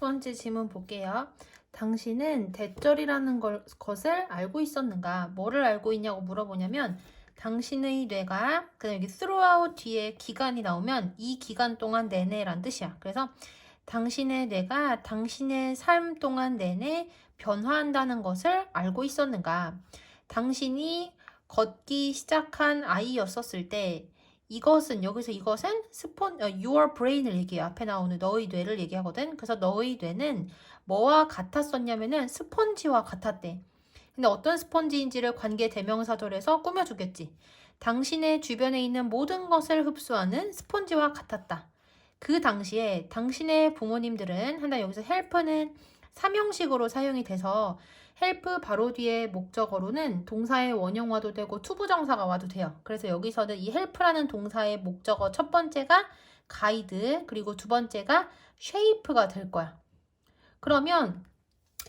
번째 질문 볼게요. 당신은 대절이라는 걸, 것을 알고 있었는가? 뭐를 알고 있냐고 물어보냐면 당신의 뇌가 그다음 여기 throughout 뒤에 기간이 나오면 이 기간 동안 내내란 뜻이야. 그래서 당신의 뇌가 당신의 삶 동안 내내 변화한다는 것을 알고 있었는가? 당신이 걷기 시작한 아이였었을 때 이것은 여기서 이것은 스폰 어, your brain을 얘기해 앞에 나오는 너의 뇌를 얘기하거든. 그래서 너의 뇌는 뭐와 같았었냐면은 스펀지와 같았대. 근데 어떤 스펀지인지를 관계 대명사절에서 꾸며주겠지. 당신의 주변에 있는 모든 것을 흡수하는 스펀지와 같았다. 그 당시에 당신의 부모님들은 한다 여기서 헬프는 삼형식으로 사용이 돼서 헬프 바로 뒤에 목적어로는 동사의 원형화도 되고 투부정사가 와도 돼요. 그래서 여기서는 이 헬프라는 동사의 목적어 첫 번째가 가이드 그리고 두 번째가 쉐이프가 될 거야. 그러면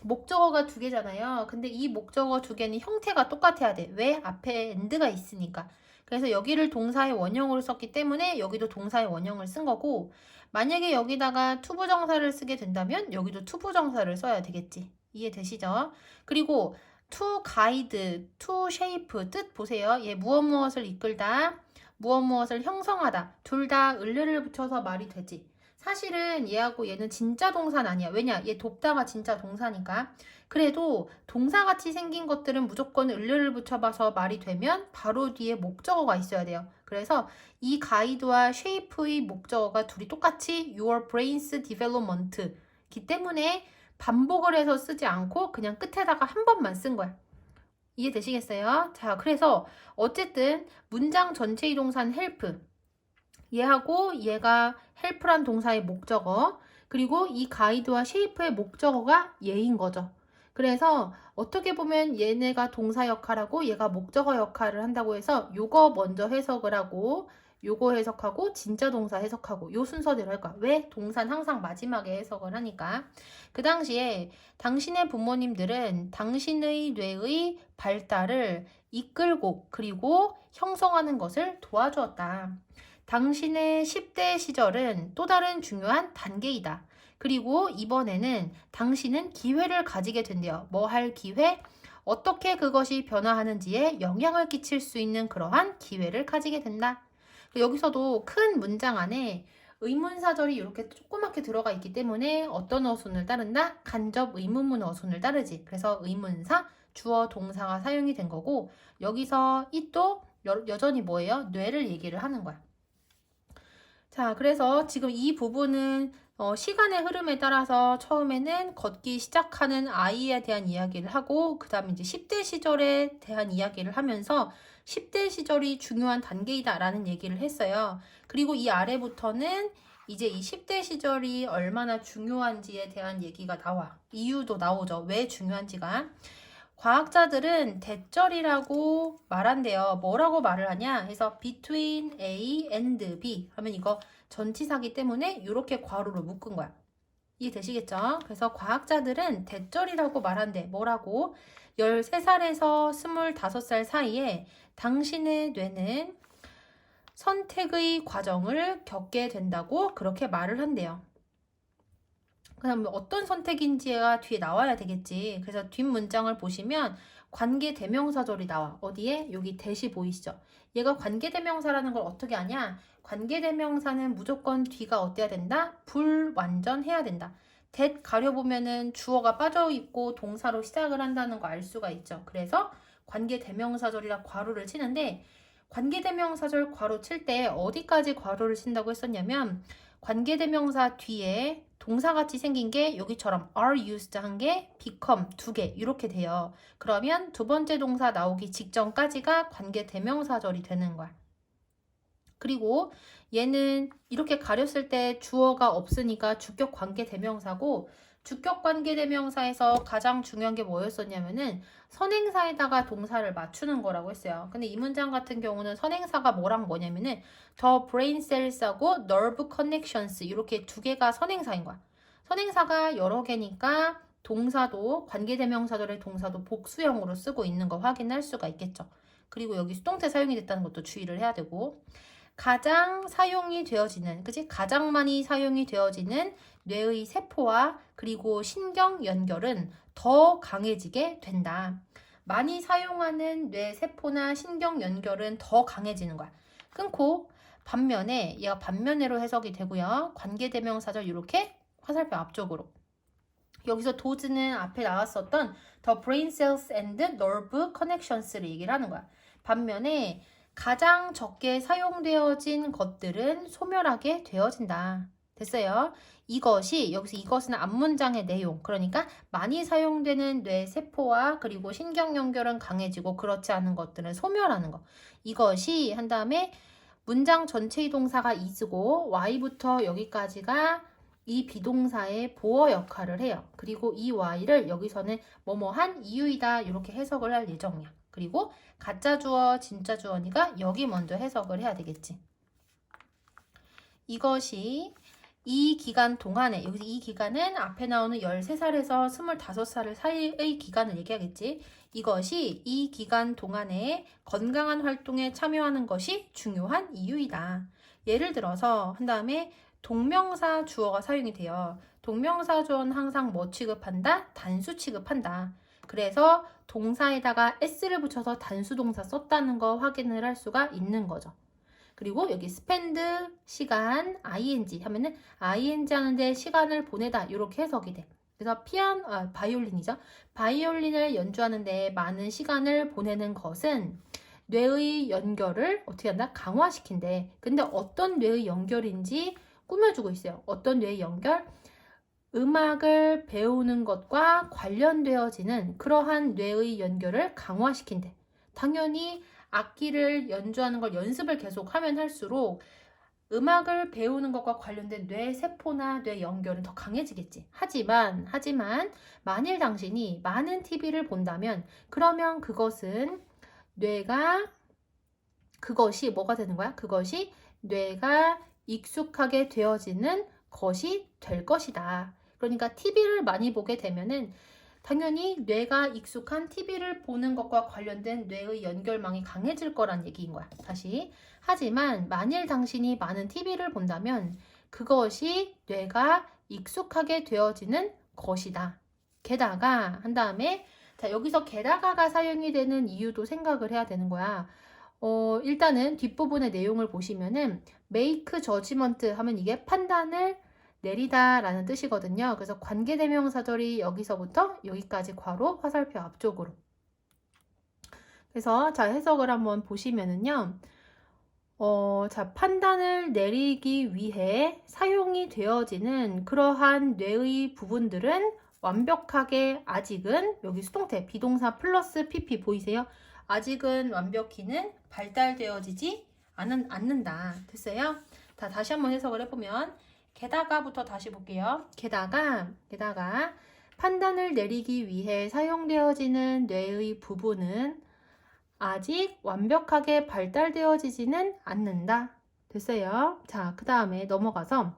목적어가 두 개잖아요. 근데 이 목적어 두 개는 형태가 똑같아야 돼. 왜? 앞에 end가 있으니까. 그래서 여기를 동사의 원형으로 썼기 때문에 여기도 동사의 원형을 쓴 거고 만약에 여기다가 투부정사를 쓰게 된다면 여기도 투부정사를 써야 되겠지. 이해되시죠? 그리고 to guide, to shape 뜻 보세요. 얘 무엇 무엇을 이끌다, 무엇 무엇을 형성하다. 둘 다 을르를 붙여서 말이 되지. 사실은 얘하고 얘는 진짜 동사는 아니야. 왜냐? 얘 돕다가 진짜 동사니까. 그래도 동사같이 생긴 것들은 무조건 을르를 붙여봐서 말이 되면 바로 뒤에 목적어가 있어야 돼요. 그래서 이 가이드와 쉐이프의 목적어가 둘이 똑같이 your brain's development 기 때문에 반복을 해서 쓰지 않고 그냥 끝에다가 한 번만 쓴 거야. 이해되시겠어요? 자, 그래서 어쨌든 문장 전체의 동사는 help. 얘하고 얘가 help란 동사의 목적어, 그리고 이 가이드와 쉐이프의 목적어가 얘인 거죠. 그래서 어떻게 보면 얘네가 동사 역할하고 얘가 목적어 역할을 한다고 해서 요거 먼저 해석을 하고 요거 해석하고 진짜 동사 해석하고 요 순서대로 할 거야. 왜? 동사는 항상 마지막에 해석을 하니까. 그 당시에 당신의 부모님들은 당신의 뇌의 발달을 이끌고 그리고 형성하는 것을 도와주었다. 당신의 10대 시절은 또 다른 중요한 단계이다. 그리고 이번에는 당신은 기회를 가지게 된대요. 뭐 할 기회? 어떻게 그것이 변화하는지에 영향을 끼칠 수 있는 그러한 기회를 가지게 된다. 여기서도 큰 문장 안에 의문사절이 이렇게 조그맣게 들어가 있기 때문에 어떤 어순을 따른다? 간접 의문문 어순을 따르지. 그래서 의문사, 주어, 동사가 사용이 된 거고 여기서 이 또 여전히 뭐예요? 뇌를 얘기를 하는 거야. 자, 그래서 지금 이 부분은 어, 시간의 흐름에 따라서 처음에는 걷기 시작하는 아이에 대한 이야기를 하고 그 다음에 이제 10대 시절에 대한 이야기를 하면서 10대 시절이 중요한 단계이다라는 얘기를 했어요. 그리고 이 아래부터는 이제 이 10대 시절이 얼마나 중요한지에 대한 얘기가 나와. 이유도 나오죠. 왜 중요한지가. 과학자들은 대절이라고 말한대요. 뭐라고 말을 하냐? 해서 between A and B 하면 이거 전치사기 때문에 이렇게 괄호로 묶은 거야. 이해되시겠죠? 그래서 과학자들은 대절이라고 말한대. 뭐라고? 13살에서 25살 사이에 당신의 뇌는 선택의 과정을 겪게 된다고 그렇게 말을 한대요. 그다음 어떤 선택인지가 뒤에 나와야 되겠지. 그래서 뒷 문장을 보시면 관계 대명사절이 나와. 어디에? 여기 대시 보이시죠? 얘가 관계 대명사라는 걸 어떻게 아냐? 관계 대명사는 무조건 뒤가 어때야 된다? 불완전해야 된다. that 가려보면은 주어가 빠져 있고 동사로 시작을 한다는 거 알 수가 있죠. 그래서 관계 대명사절이라 괄호를 치는데 관계 대명사절 괄호 칠 때 어디까지 괄호를 친다고 했었냐면 관계 대명사 뒤에 동사같이 생긴 게 여기처럼 are used 한 개, become 두 개 이렇게 돼요. 그러면 두 번째 동사 나오기 직전까지가 관계 대명사절이 되는 거야. 그리고 얘는 이렇게 가렸을 때 주어가 없으니까 주격 관계 대명사고 주격 관계 대명사에서 가장 중요한 게 뭐였었냐면은 선행사에다가 동사를 맞추는 거라고 했어요. 근데 이 문장 같은 경우는 선행사가 뭐랑 뭐냐면은 더 brain cells하고 nerve connections 이렇게 두 개가 선행사인 거야. 선행사가 여러 개니까 동사도 관계 대명사절의 동사도 복수형으로 쓰고 있는 거 확인할 수가 있겠죠. 그리고 여기 수동태 사용이 됐다는 것도 주의를 해야 되고 가장 사용이 되어지는, 그치? 가장 많이 사용이 되어지는 뇌의 세포와 그리고 신경 연결은 더 강해지게 된다. 많이 사용하는 뇌 세포나 신경 연결은 더 강해지는 거야. 끊고 반면에 얘가 반면으로 해석이 되고요. 관계대명사절 이렇게 화살표 앞쪽으로. 여기서 도즈는 앞에 나왔었던 the brain cells and nerve connections를 얘기를 하는 거야. 반면에 가장 적게 사용되어진 것들은 소멸하게 되어진다. 됐어요? 이것이 여기서 이것은 앞문장의 내용. 그러니까 많이 사용되는 뇌 세포와 그리고 신경 연결은 강해지고 그렇지 않은 것들은 소멸하는 거. 이것이 한 다음에 문장 전체의 동사가 is고 y부터 여기까지가 이 비동사의 보어 역할을 해요. 그리고 이 y를 여기서는 뭐뭐한 이유이다 이렇게 해석을 할 예정이야. 그리고 가짜 주어, 진짜 주어니까 여기 먼저 해석을 해야 되겠지. 이것이 이 기간 동안에 여기서 이 기간은 앞에 나오는 13살에서 25살 사이의 기간을 얘기하겠지. 이것이 이 기간 동안에 건강한 활동에 참여하는 것이 중요한 이유이다. 예를 들어서 한 다음에 동명사 주어가 사용이 돼요. 동명사 주어는 항상 뭐 취급한다? 단수 취급한다. 그래서 동사에다가 s를 붙여서 단수 동사 썼다는 거 확인을 할 수가 있는 거죠. 그리고 여기 spend 시간 ing 하면은 ing 하는데 시간을 보내다 이렇게 해석이 돼. 그래서 피아노 아, 바이올린이죠. 바이올린을 연주하는데 많은 시간을 보내는 것은 뇌의 연결을 어떻게 한다? 강화시킨대. 근데 어떤 뇌의 연결인지 꾸며주고 있어요. 어떤 뇌의 연결? 음악을 배우는 것과 관련되어지는 그러한 뇌의 연결을 강화시킨대. 당연히 악기를 연주하는 걸 연습을 계속 하면 할수록 음악을 배우는 것과 관련된 뇌 세포나 뇌 연결은 더 강해지겠지. 하지만, 하지만, 만일 당신이 많은 TV를 본다면, 그러면 그것은 뇌가, 그것이 뭐가 되는 거야? 그것이 뇌가 익숙하게 되어지는 것이 될 것이다. 그러니까 TV를 많이 보게 되면은 당연히 뇌가 익숙한 TV를 보는 것과 관련된 뇌의 연결망이 강해질 거란 얘기인 거야. 다시. 하지만 만일 당신이 많은 TV를 본다면 그것이 뇌가 익숙하게 되어지는 것이다. 게다가 한 다음에 자 여기서 게다가가 사용이 되는 이유도 생각을 해야 되는 거야. 어, 일단은 뒷부분의 내용을 보시면은 make judgment 하면 이게 판단을 내리다 라는 뜻이거든요. 그래서 관계대명사절이 여기서부터 여기까지 괄호 화살표 앞쪽으로. 그래서 자 해석을 한번 보시면은요. 어, 자 판단을 내리기 위해 사용이 되어지는 그러한 뇌의 부분들은 완벽하게 아직은 여기 수동태 비동사 플러스 pp 보이세요? 아직은 완벽히는 발달되어지지 않은, 않는다. 됐어요? 자, 다시 한번 해석을 해보면 게다가부터 다시 볼게요. 게다가, 게다가 판단을 내리기 위해 사용되어지는 뇌의 부분은 아직 완벽하게 발달되어지지는 않는다. 됐어요. 자, 그 다음에 넘어가서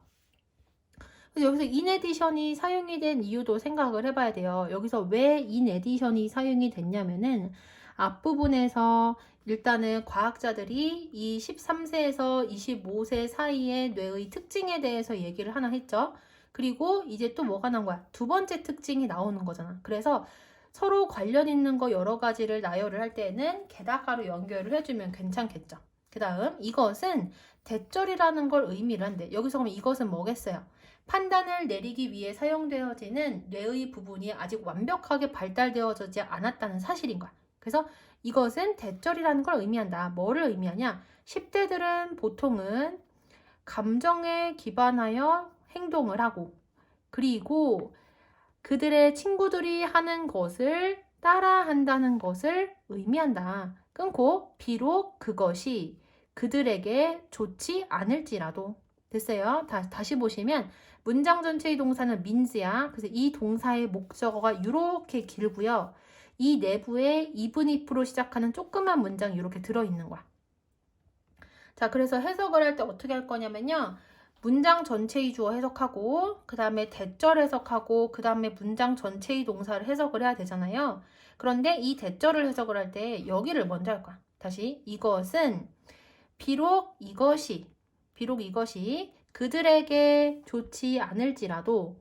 여기서 인 에디션이 사용이 된 이유도 생각을 해봐야 돼요. 여기서 왜 인 에디션이 사용이 됐냐면은 앞부분에서 일단은 과학자들이 이 13세에서 25세 사이의 뇌의 특징에 대해서 얘기를 하나 했죠. 그리고 이제 또 뭐가 나온 거야? 두 번째 특징이 나오는 거잖아. 그래서 서로 관련 있는 거 여러 가지를 나열을 할 때는 게다가로 연결을 해주면 괜찮겠죠. 그 다음 이것은 대절이라는 걸 의미를 한대. 여기서 그럼 이것은 뭐겠어요? 판단을 내리기 위해 사용되어지는 뇌의 부분이 아직 완벽하게 발달되어지지 않았다는 사실인 거야. 그래서 이것은 대절이라는 걸 의미한다. 뭐를 의미하냐? 10대들은 보통은 감정에 기반하여 행동을 하고 그리고 그들의 친구들이 하는 것을 따라 한다는 것을 의미한다. 끊고 비록 그것이 그들에게 좋지 않을지라도 됐어요. 다, 다시 보시면 문장 전체의 동사는 means야. 그래서 이 동사의 목적어가 이렇게 길고요. 이 내부에 even if로 시작하는 조그만 문장이 이렇게 들어있는 거야. 자, 그래서 해석을 할 때 어떻게 할 거냐면요. 문장 전체의 주어 해석하고, 그 다음에 대절 해석하고, 그 다음에 문장 전체의 동사를 해석을 해야 되잖아요. 그런데 이 대절을 해석을 할 때 여기를 먼저 할 거야. 다시, 이것은 비록 이것이, 비록 이것이 그들에게 좋지 않을지라도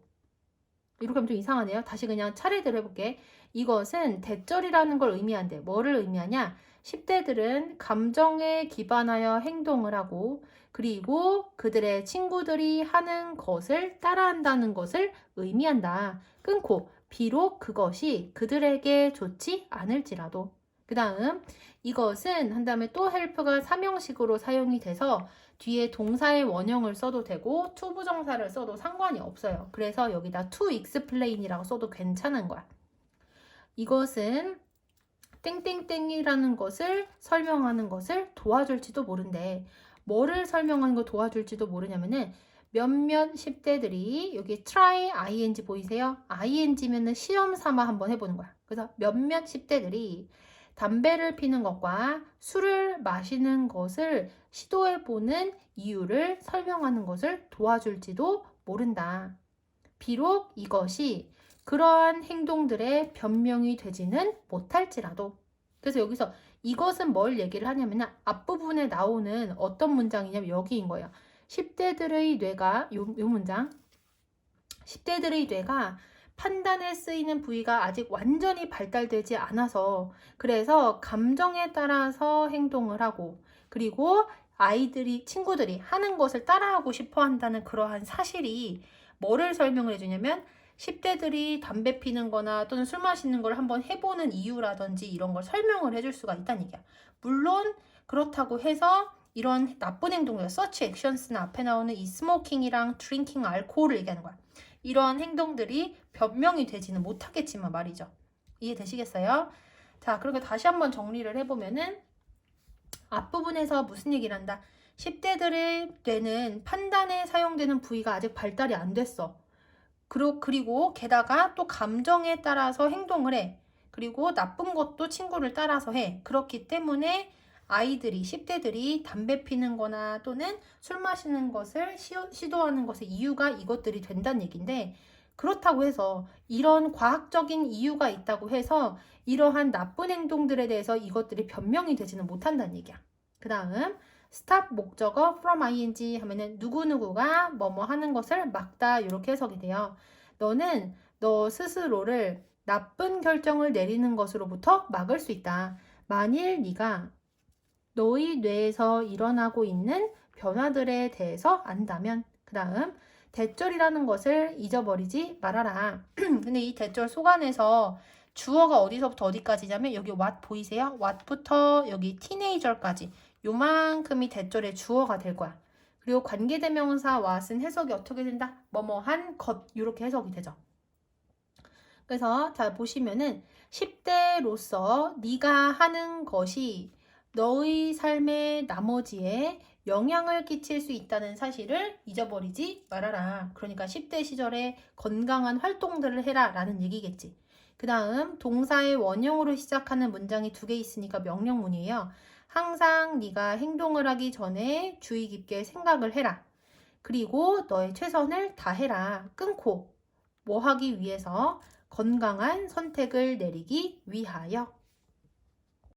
이렇게 하면 좀 이상하네요. 다시 그냥 차례대로 해볼게. 이것은 대절이라는 걸 의미한대. 뭐를 의미하냐? 10대들은 감정에 기반하여 행동을 하고 그리고 그들의 친구들이 하는 것을 따라한다는 것을 의미한다. 끊고 비록 그것이 그들에게 좋지 않을지라도 그 다음 이것은 한 다음에 또 help가 삼형식으로 사용이 돼서 뒤에 동사의 원형을 써도 되고 to 부정사를 써도 상관이 없어요. 그래서 여기다 to explain이라고 써도 괜찮은 거야. 이것은 땡땡땡이라는 것을 설명하는 것을 도와줄지도 모른대. 뭐를 설명하는 걸 도와줄지도 모르냐면은 몇몇 10대들이 여기 try ing 보이세요? ing면은 시험 삼아 한번 해보는 거야. 그래서 몇몇 10대들이 담배를 피는 것과 술을 마시는 것을 시도해보는 이유를 설명하는 것을 도와줄지도 모른다. 비록 이것이 그러한 행동들의 변명이 되지는 못할지라도. 그래서 여기서 이것은 뭘 얘기를 하냐면 앞부분에 나오는 어떤 문장이냐면 여기인 거예요. 10대들의 뇌가 요, 요 문장 10대들의 뇌가 판단에 쓰이는 부위가 아직 완전히 발달되지 않아서 그래서 감정에 따라서 행동을 하고 그리고 아이들이 친구들이 하는 것을 따라하고 싶어 한다는 그러한 사실이 뭐를 설명을 해주냐면 10대들이 담배 피는 거나 또는 술 마시는 걸 한번 해보는 이유라든지 이런 걸 설명을 해줄 수가 있다는 얘기야. 물론 그렇다고 해서 이런 나쁜 행동들, such actions나 앞에 나오는 이 스모킹이랑 드링킹, 알코올을 얘기하는 거야. 이런 행동들이 변명이 되지는 못하겠지만 말이죠. 이해되시겠어요? 자, 그리고 다시 한번 정리를 해보면은 앞부분에서 무슨 얘기를 한다? 10대들의 뇌는 판단에 사용되는 부위가 아직 발달이 안 됐어. 그리고, 게다가 또 감정에 따라서 행동을 해. 그리고 나쁜 것도 친구를 따라서 해. 그렇기 때문에 아이들이, 10대들이 담배 피는 거나 또는 술 마시는 것을 시도하는 것의 이유가 이것들이 된다는 얘기인데, 그렇다고 해서 이런 과학적인 이유가 있다고 해서 이러한 나쁜 행동들에 대해서 이것들이 변명이 되지는 못한다는 얘기야. 그 다음, stop 목적어 from ing 하면은 누구누구가 뭐뭐 하는 것을 막다 이렇게 해석이 돼요. 너는 너 스스로를 나쁜 결정을 내리는 것으로부터 막을 수 있다. 만일 네가 너희 뇌에서 일어나고 있는 변화들에 대해서 안다면 그 다음 대절이라는 것을 잊어버리지 말아라. 근데 이 대절 속안에서 주어가 어디서부터 어디까지냐면 여기 what 보이세요? what부터 여기 teenager까지 요만큼이 대절의 주어가 될 거야. 그리고 관계대명사 what은 해석이 어떻게 된다? 뭐뭐한 것 이렇게 해석이 되죠. 그래서 자 보시면은 10대로서 네가 하는 것이 너의 삶의 나머지에 영향을 끼칠 수 있다는 사실을 잊어버리지 말아라. 그러니까 10대 시절에 건강한 활동들을 해라 라는 얘기겠지. 그 다음 동사의 원형으로 시작하는 문장이 두 개 있으니까 명령문이에요. 항상 네가 행동을 하기 전에 주의 깊게 생각을 해라. 그리고 너의 최선을 다해라. 끊고 뭐 하기 위해서 건강한 선택을 내리기 위하여.